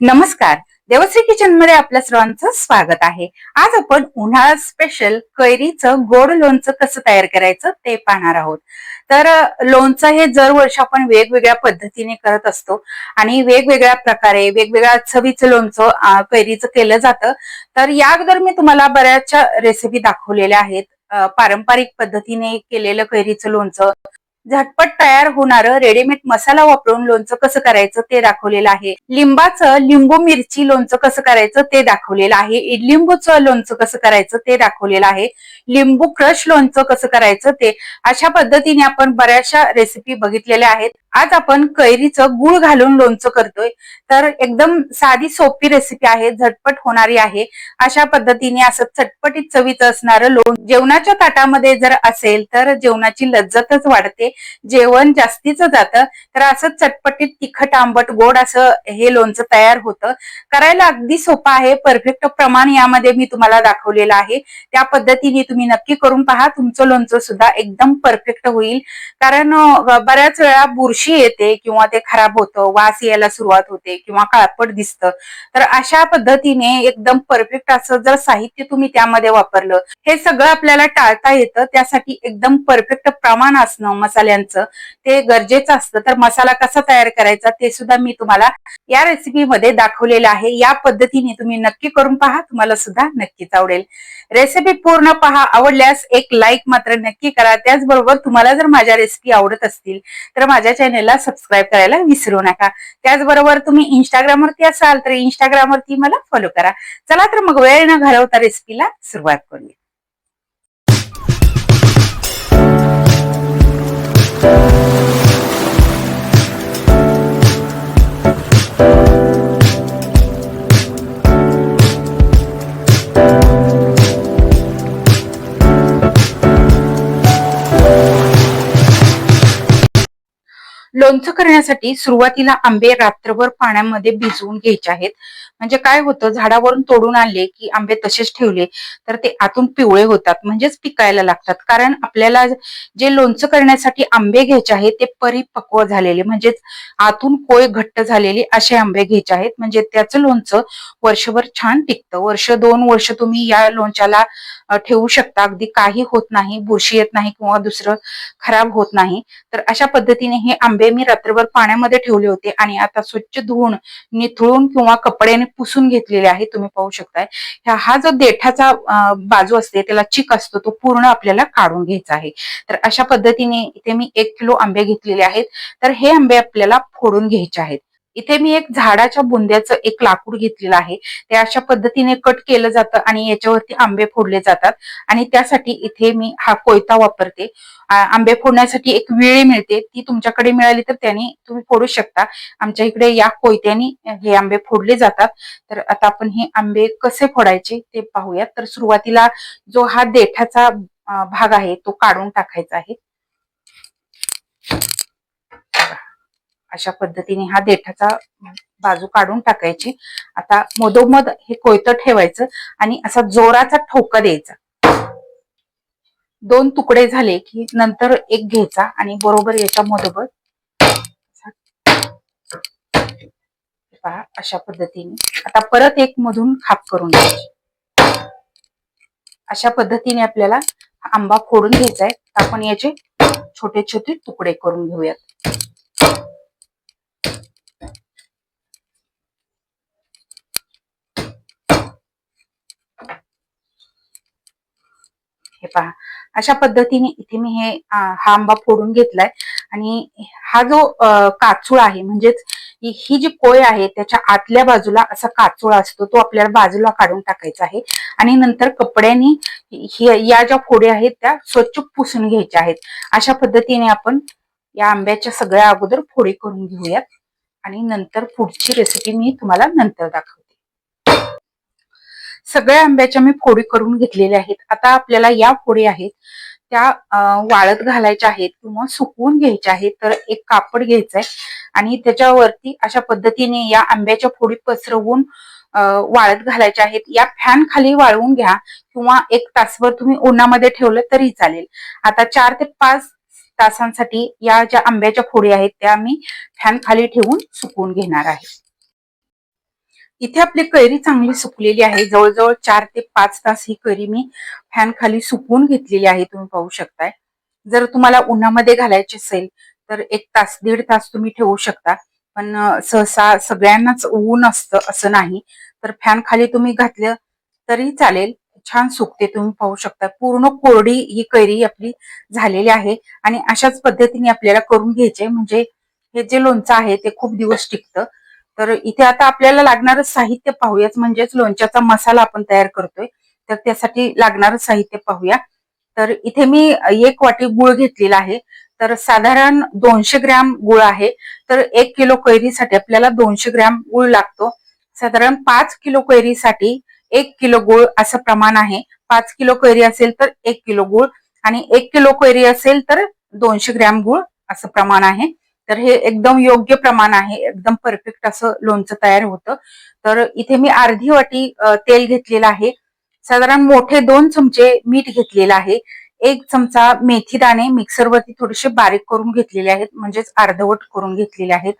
नमस्कार. देवश्री किचनमध्ये आपल्या सर्वांचं स्वागत आहे. आज आपण उन्हाळा स्पेशल कैरीचं गोड लोणचं कसं तयार करायचं ते पाहणार आहोत. तर लोणचं हे दरवर्षी आपण वेगवेगळ्या पद्धतीने करत असतो आणि वेगवेगळ्या प्रकारे वेगवेगळ्या चवीचं लोणचं कैरीचं केलं जातं. तर या अगोदर मी तुम्हाला बऱ्याचशा रेसिपी दाखवलेल्या आहेत. पारंपरिक पद्धतीने केलेलं कैरीचं लोणचं झटपट तयार होणारं रेडीमेड मसाला वापरून लोणचं कसं करायचं ते दाखवलेलं आहे. लिंबाचं लिंबू मिरची लोणचं कसं करायचं ते दाखवलेलं आहे. लिंबूचं लोणचं कसं करायचं ते दाखवलेलं आहे. लिंबू क्रश लोणचं कसं करायचं ते अशा पद्धतीने आपण बऱ्याचशा रेसिपी बघितलेल्या आहेत. आज आपण कैरीचं गुळ घालून लोणचं करतोय. तर एकदम साधी सोपी रेसिपी आहे झटपट होणारी आहे. अशा पद्धतीने असं चटपटीत चवीचं असणारं लोण जेवणाच्या ताटामध्ये जर असेल तर जेवणाची लज्जतच वाढते. जेवण जास्तीचं जातं. तर असं चटपटीत तिखट आंबट गोड असं हे लोणचं तयार होतं. करायला अगदी सोपं आहे. परफेक्ट प्रमाण यामध्ये मी तुम्हाला दाखवलेलं आहे. त्या पद्धतीने तुम्ही नक्की करून पहा. तुमचं लोणचं सुद्धा एकदम परफेक्ट होईल. कारण बऱ्याच वेळा बुरशी येते किंवा ते खराब होतं वास यायला सुरुवात होते किंवा काळपट दिसतं. तर अशा पद्धतीने एकदम परफेक्ट असं जर साहित्य तुम्ही त्यामध्ये वापरलं हे सगळं आपल्याला टाळता येतं. त्यासाठी एकदम परफेक्ट प्रमाण असणं मसाल्यांचं. ते गरजेचं असतं. तर मसाला कसा तयार करायचा ते सुद्धा मी तुम्हाला या रेसिपीमध्ये दाखवलेलं आहे. या पद्धतीने तुम्ही नक्की करून पहा. तुम्हाला सुद्धा नक्कीच आवडेल. रेसिपी पूर्ण पहा. आवडल्यास एक लाईक मात्र नक्की करा. त्याचबरोबर तुम्हाला जर माझ्या रेसिपी आवडत असतील तर माझ्या चॅनेलला सबस्क्राईब करायला विसरू नका. त्याचबरोबर तुम्ही इंस्टाग्रामवरती असाल तर इंस्टाग्रामवरती मला फॉलो करा. चला तर मग वेळ न घालवता रेसिपीला सुरुवात करूया. लोणचं करण्यासाठी सुरुवातीला आंबे रात्रभर पाण्यामध्ये भिजवून घ्यायचे आहेत. म्हणजे काय होतं झाडावरून तोडून आणले की आंबे तसेच ठेवले तर ते आतून पिवळे होतात म्हणजेच पिकायला लागतात. कारण आपल्याला जे लोणचं करण्यासाठी आंबे घ्यायचे आहेत ते परिपक्व झालेले म्हणजेच आतून कोय घट्ट झालेले असे आंबे घ्यायचे आहेत. म्हणजे त्याचं लोणचं वर्षभर छान टिकतं. वर्ष दोन वर्ष तुम्ही या लोणच्याला ठेवू शकता. अगदी काही होत नाही बुरशी येत नाही किंवा दुसरं खराब होत नाही. तर अशा पद्धतीने हे आंबे मी रात्रभर पाण्यामध्ये ठेवले होते आणि आता स्वच्छ धुवून निथळून किंवा कपड्याने पुसून घेतलेले आहे तुम्ही पाहू शकताय. ह्या- हा जो देठाचा बाजू असते त्याला चिक असतो तो पूर्ण आपल्याला काढून घ्यायचा आहे. तर अशा पद्धतीने इथे मी एक किलो आंबे घेतलेले आहेत. तर हे आंबे आपल्याला फोडून घ्यायचे आहेत. इथे मी एक झाडाच्या बुंद्याचं एक लाकूड घेतलेलं आहे. ते अशा पद्धतीने कट केलं जातं आणि याच्यावरती आंबे फोडले जातात. आणि त्यासाठी इथे मी हा कोयता वापरते. आंबे फोडण्यासाठी एक विळी मिळते. ती तुमच्याकडे मिळाली तर त्याने तुम्ही फोडू शकता. आमच्या इकडे या कोयत्याने हे आंबे फोडले जातात. तर आता आपण हे आंबे कसे फोडायचे ते पाहूयात. तर सुरुवातीला जो हा देठाचा भाग आहे तो काढून टाकायचा आहे. अशा पद्धतीने हा देठाचा बाजू काढून टाकायची. आता मधोमध हे कोयतं ठेवायचं आणि असा जोराचा ठोका द्यायचा. दोन तुकडे झाले की नंतर एक घ्यायचा आणि बरोबर याच्या मधोमध पहा अशा पद्धतीने. आता परत एक मधून खाप करून घ्यायची. अशा पद्धतीने आपल्याला आंबा फोडून घ्यायचा आहे. तर आपण याचे छोटे छोटे तुकडे करून घेऊयात हे पहा अशा पद्धतीने इथे मी हे हा आंबा फोडून घेतलाय. आणि हा जो काचूळ आहे म्हणजेच ही जी कोय आहे त्याच्या आतल्या बाजूला असा काचूळ असतो तो आपल्याला बाजूला काढून टाकायचा आहे. आणि नंतर कपड्यांनी या ज्या फोड्या आहेत त्या स्वच्छ पुसून घ्यायच्या आहेत. अशा पद्धतीने आपण या आंब्याच्या सगळ्या अगोदर फोडी करून घेऊयात. आणि नंतर पुढची रेसिपी मी तुम्हाला नंतर दाखवते. सगळ्या आंब्याच्या मी फोडी करून घेतलेल्या आहेत. आता आपल्याला या फोडी आहेत त्या वाळत घालायच्या आहेत किंवा सुकवून घ्यायच्या आहेत तर एक कापड घ्यायचंय आणि त्याच्यावरती अशा पद्धतीने या आंब्याच्या फोडी पसरवून वाळत घालायच्या आहेत. या फॅन खाली वाळवून घ्या किंवा एक तासभर तुम्ही उन्हामध्ये ठेवलं तरी चालेल. आता चार ते पाच तासांसाठी या ज्या आंब्याच्या फोडी आहेत त्या मी फॅन खाली ठेवून सुकवून घेणार आहे. इथे आपली कैरी चांगली सुकलेली आहे. जवळजवळ चार ते पाच तास ही कैरी मी फॅन खाली सुकवून घेतलेली आहे तुम्ही पाहू शकताय. जर तुम्हाला उन्हामध्ये घालायची असेल तर एक तास दीड तास तुम्ही ठेवू शकता. पण सहसा सगळ्यांनाच ऊन असतं असं नाही. तर फॅन खाली तुम्ही घातलं तरी चालेल. छान सुकते तुम्ही पाहू शकता. पूर्ण कोरडी ही कैरी आपली झालेली आहे. आणि अशाच पद्धतीने आपल्याला करून घ्यायचे. म्हणजे हे जे लोणचं आहे ते खूप दिवस टिकतं. तर इथे आता आपल्याला लागणारं साहित्य पाहूयाच म्हणजेच लोणच्याचा मसाला आपण तयार करतोय. तर त्यासाठी लागणारं साहित्य पाहूया. तर इथे मी एक वाटी गुळ घेतलेला आहे. तर साधारण दोनशे ग्रॅम गुळ आहे. तर एक किलो कैरीसाठी आपल्याला दोनशे ग्रॅम गुळ लागतो. साधारण पाच किलो कैरीसाठी एक किलो गुळ असं प्रमाण आहे. पाच किलो कैरी असेल तर एक किलो गुळ आणि एक किलो कैरी असेल तर दोनशे ग्रॅम गुळ असं प्रमाण आहे. तर हे एकदम योग्य प्रमाण आहे एकदम परफेक्ट असं लोणचं तयार होतं. तर इथे मी अर्धी वाटी तेल घेतलेलं आहे. साधारण मोठे दोन चमचे मीठ घेतलेलं आहे. एक चमचा मेथी दाणे मिक्सरवरती थोडेसे बारीक करून घेतलेले आहेत म्हणजेच अर्धवट करून घेतलेले आहेत.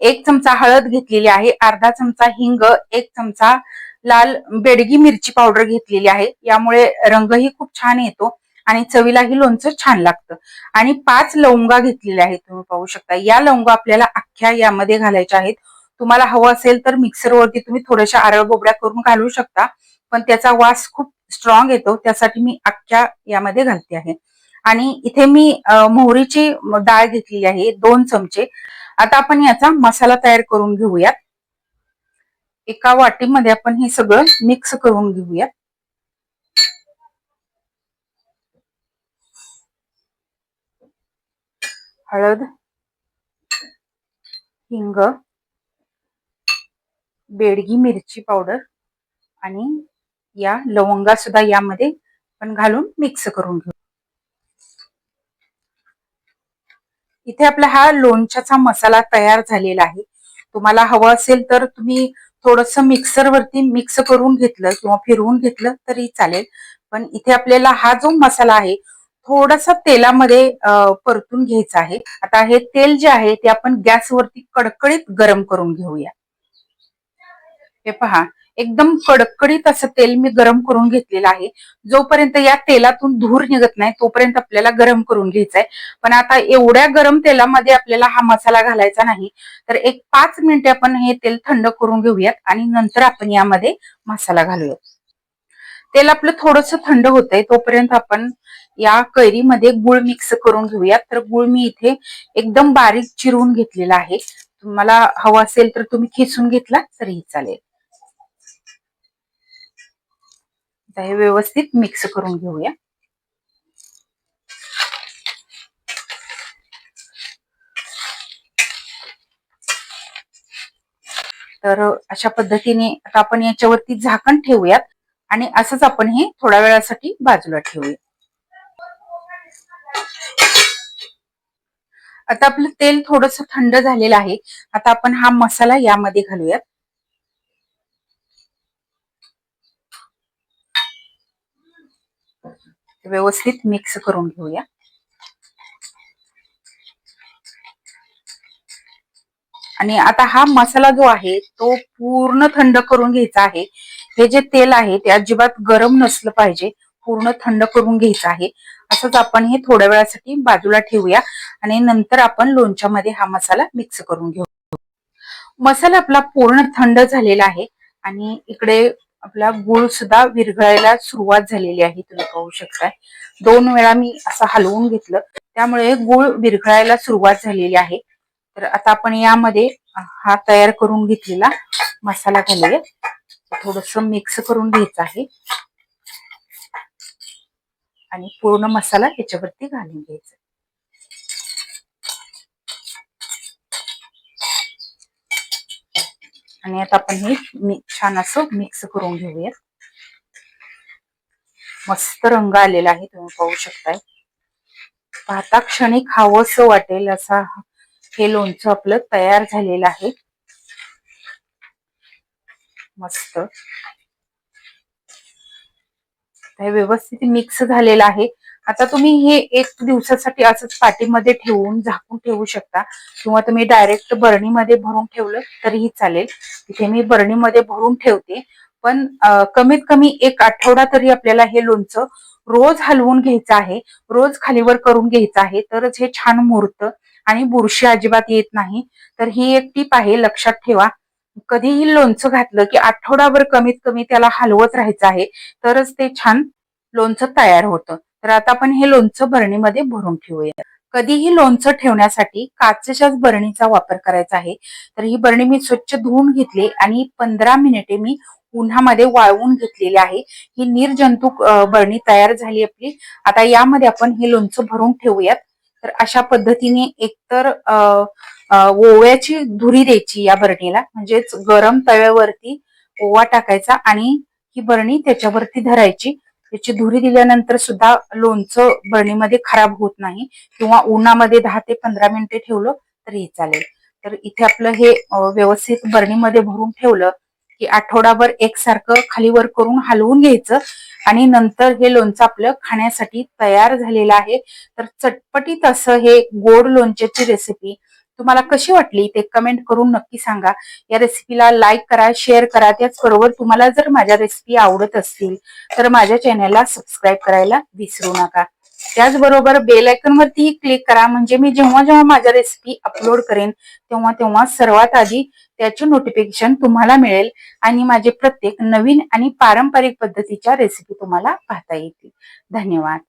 एक चमचा हळद घेतलेली आहे अर्धा चमचा हिंग एक चमचा लाल बेडगी मिरची पावडर घेतलेली आहे. यामुळे रंगही खूप छान येतो. आणि चवीलाही लोणचं छान लागतं. आणि पाच लवंगा घेतलेल्या आहेत तुम्ही पाहू शकता. या लवंगा आपल्याला अख्ख्या यामध्ये घालायच्या आहेत. तुम्हाला हवं असेल तर मिक्सरवरती तुम्ही थोड्याशा आरळ बोबड्या करून घालू शकता. पण त्याचा वास खूप स्ट्रॉंग येतो. त्यासाठी मी अख्ख्या यामध्ये घालते आहे. आणि इथे मी मोहरीची डाळ घेतलेली आहे. दोन चमचे. आता आपण याचा मसाला तयार करून घेऊयात. एका वाटीमध्ये आपण हे सगळं मिक्स करून घेऊयात. हळद हिंग बेडगी मिरची पावडर आणि या लवंगा सुद्धा यामध्ये पण घालून मिक्स करून घेऊ. इथे आपला हा लोणच्याचा मसाला तयार झालेला आहे. तुम्हाला हवं असेल तर तुम्ही थोडस मिक्सर वरती मिक्स करून घेतलं किंवा फिरवून घेतलं तरी चालेल. पण इथे आपल्याला हा जो मसाला आहे थोडासा तेलामध्ये परतून घ्यायचा आहे. आता हे तेल जे आहे ते आपण गॅसवरती कडकडीत गरम करून घेऊया. हे पहा एकदम कडकडीत असं तेल मी गरम करून घेतलेलं आहे. जोपर्यंत या तेलातून धूर निघत नाही तोपर्यंत आपल्याला गरम करून घ्यायचंय. पण आता एवढ्या गरम तेलामध्ये आपल्याला हा मसाला घालायचा नाही. तर एक पाच मिनिटे आपण हे तेल थंड करून घेऊयात आणि नंतर आपण यामध्ये मसाला घालूयात. तेल आपलं थोडस थंड होतंय तोपर्यंत आपण या कैरीमध्ये गुळ मिक्स करून घेऊयात. तर गुळ मी इथे एकदम बारीक चिरून घेतलेला आहे. तुम्हाला हवं असेल तर तुम्ही खिसून घेतला तरीही चालेल. हे व्यवस्थित मिक्स करून घेऊया. तर अशा पद्धतीने आता आपण याच्यावरती झाकण ठेवूयात. आणि असंच आपण हे थोड्या वेळासाठी बाजूला ठेवूया. आता आपलं तेल थोडस थंड झालेलं आहे. आता आपण हा मसाला यामध्ये घालूयात. व्यवस्थित मिक्स करून घेऊया. आणि आता हा मसाला जो आहे तो पूर्ण थंड करून घ्यायचा आहे. हे जे तेल आहे ते अजिबात गरम नसलं पाहिजे. पूर्ण थंड करून घ्यायचं आहे. असंच आपण हे थोड्या वेळासाठी बाजूला ठेवूया आणि नंतर आपण लोणच्यामध्ये हा मसाला मिक्स करून घेऊ. मसाला आपला पूर्ण थंड झालेला आहे आणि इकडे आपला गुळ सुद्धा विरघळायला सुरुवात झालेली आहे तुम्ही पाहू शकताय. दोन वेळा मी असं हलवून घेतलं. त्यामुळे गुळ विरघळायला सुरुवात झालेली आहे. तर आता आपण यामध्ये हा तयार करून घेतलेला मसाला घालूया. थोडस मिक्स करून घ्यायचं आहे. आणि पूर्ण मसाला याच्यावरती घालून घ्यायचा. आणि आता आपण हे छान असं मिक्स करून घेऊयात. मस्त रंग आलेला आहे तुम्ही पाहू शकताय. पाहता क्षणी खावंसं वाटेल असा हे लोणचं आपलं तयार झालेलं आहे. मस्त. हे व्यवस्थित मिक्स झालेलं आहे. आता तुम्ही हे एक दिवसासाठी असंच पाठीमध्ये ठेवून झाकून ठेवू शकता. किंवा तुम्ही डायरेक्ट बरणीमध्ये भरून ठेवलं तरीही चालेल. इथे मी बरणीमध्ये भरून ठेवते. पण कमीत कमी एक आठवडा तरी आपल्याला हे लोणचं रोज हलवून घ्यायचं आहे. रोज खालीवर करून घ्यायचं आहे. तरच हे छान मुहूर्त आणि बुरशी अजिबात येत नाही. तर ही एक टीप आहे लक्षात ठेवा. कधीही लोणचं घातलं की आठवडाभर कमीत कमी त्याला हलवत राहायचं आहे तरच ते छान लोणचं तयार होतं. तर आता आपण हे लोणचं बरणीमध्ये भरून ठेवूया. कधीही लोणचं ठेवण्यासाठी काचेच्याच बरणीचा वापर करायचा आहे. तर ही बरणी मी स्वच्छ धुवून घेतली आणि पंधरा मिनिटे मी उन्हामध्ये वाळवून घेतलेली आहे. ही निर्जंतुक बरणी तयार झाली आपली. आता यामध्ये आपण हे लोणचं भरून ठेवूयात. तर अशा पद्धतीने एकतर ओव्याची धुरी द्यायची या बरणीला. म्हणजेच गरम तव्यावरती ओवा टाकायचा आणि ही बरणी त्याच्यावरती धरायची. त्याची धुरी दिल्यानंतर सुद्धा लोणचं बरणीमध्ये खराब होत नाही किंवा उन्हामध्ये दहा ते पंधरा मिनिटे ठेवलं तरी चालेल. तर इथे आपलं हे व्यवस्थित बरणीमध्ये भरून ठेवलं की आठवडाभर एकसारखं खाली वर करून हलवून घ्यायचं. आणि नंतर हे लोणचं आपलं खाण्यासाठी तयार झालेलं आहे. तर चटपटीत असं हे गोड लोणच्याची रेसिपी तुम्हाला कशी वाटली ते कमेंट करून नक्की सांगा. या रेसिपीला लाईक करा शेअर करा. त्याचबरोबर तुम्हाला जर माझ्या रेसिपी आवडत असतील तर माझ्या चॅनलला सबस्क्राईब करायला विसरू नका. त्याचबरोबर बेल आयकॉन वरतीही क्लिक करा. म्हणजे मी जेव्हा जेव्हा माझ्या रेसिपी अपलोड करेन तेव्हा तेव्हा सर्वात आधी त्याचे नोटिफिकेशन तुम्हाला मिळेल आणि माझे प्रत्येक नवीन आणि पारंपरिक पद्धतीच्या रेसिपी तुम्हाला पाहता येतील. धन्यवाद.